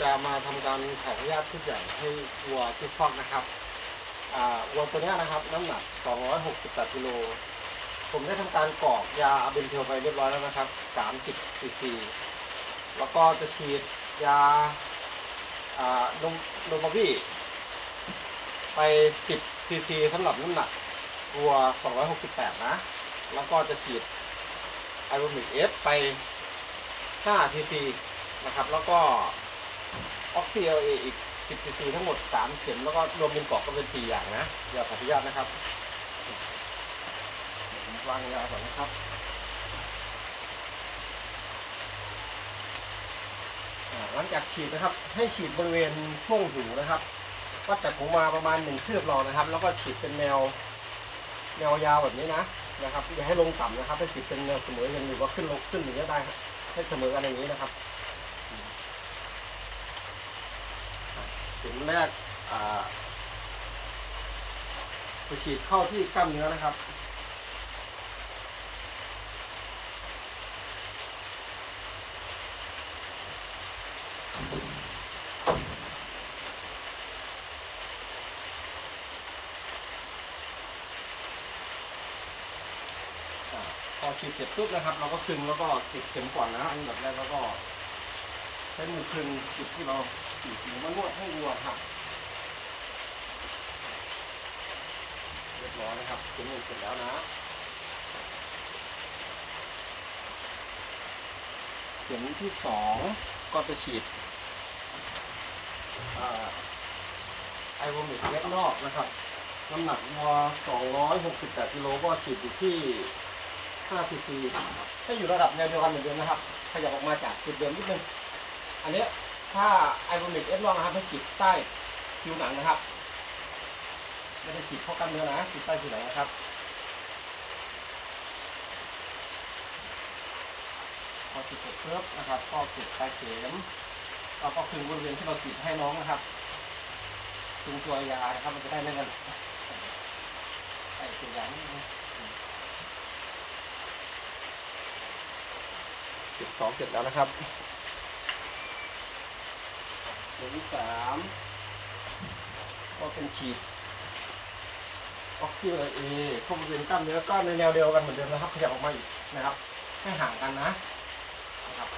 จะมาทำการถ่ายพยาธิชุดใหญ่ให้วัวที่คอดนะครับอ่าวัวตัวนี้นะครับน้ำหนัก 268กิโลผมได้ทำการกรอกยาอาเบนเทลไปเรียบร้อยแล้วนะครับ 30ซีซีแล้วก็จะฉีดยานมนมบบี้ไป 10ซีซีสำหรับน้ำหนักวัว 268 นะ แล้วก็จะฉีดไอโอมิกเอฟไป5ทีซีนะครับ แล้วก็ ออกซิเอลอีก10ซีซีทั้งหมด 3 เข็มแล้วก็รวมเป็นกรอกก็เป็น4อย่างนะอย่าขออนุญาตนะครับวผมวางยาก่อนนะครับหลังจากฉีดนะครับ ให้ฉีดบริเวณช่วงหูนะครับวัดจากหูมาประมาณหนึ่งคืบรอนะครับ แล้วก็ฉีดเป็นแนวแนวยาวแบบนี้นะนะครับอย่าให้ลงต่ำนะครับให้ฉีดเป็นแนวเสมอกันหรือว่าขึ้นลงขึ้นอย่างนี้ยได้ให้เสมอกันอย่างนี้นะครับ เข็มแรกไปฉีดเข้าที่กล้ามเนื้อนะครับพอฉีดเสร็จปุ๊บนะครับ เราก็คึงแล้วก็ติดเข็มก่อนนะอันดับแรกแล้วก็ ใช้มือคลึงจุดที่เราฉีดหรือว่านวดให้วัวครับเรียบร้อยนะครับเข็มหนึ่งเสร็จแล้วนะเข็มที่สองก็จะฉีดไอโวมิกเล็กนอกนะครับ น้ำหนักวัว268กิโลก็ฉีดอยู่ที่5ซีซีให้อยู่ระดับแนวเดียวกันเหมือนเดิมนะครับ ขยับออกมาจากจุดเดิมนิดนึง อันนี้ถ้าไอโบมิกเอฟลองนะครับให้ฉีดใต้ผิวหนังนะครับไม่ได้ฉีดเข้ากล้ามเนื้อนะฉีดใต้ผิวหนังนะครับพอฉีดเสร็จปุ๊บนะครับก็เก็บปลายเข็มแล้วก็คลึงบริเวณที่เราฉีดให้น้องนะครับคลึงตัวยานะครับมันจะได้ไม่กันใส่ตัวยานิดงเก็บสองเสร็จแล้วนะครับ ตัวที่สามก็เป็นฉีดออกซิเอเข้าบริเวณกล้ามเนื้อก็ในแนวเดียวกันเหมือนเดิมนะครับขยับออกมาอีกนะครับ ให้ห่างกันนะนะครับ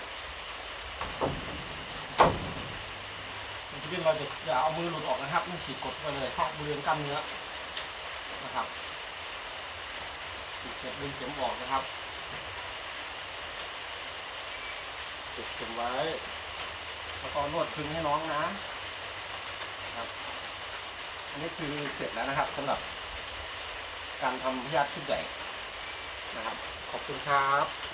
ทีนี้เราจะอย่าเอามือหลุดออกนะครับไม่ฉีดกดไปเลยเข้าบริเวณกล้ามเนื้อนะครับฉีดเสร็จดึงเข็มออกนะครับติดเข็มไว้แล้ว ก็นวดพึงให้น้องนะครับ อันนี้คือเสร็จแล้วนะครับสำหรับ การทำพยาธิชุดใหญ่นะครับ ขอบคุณครับ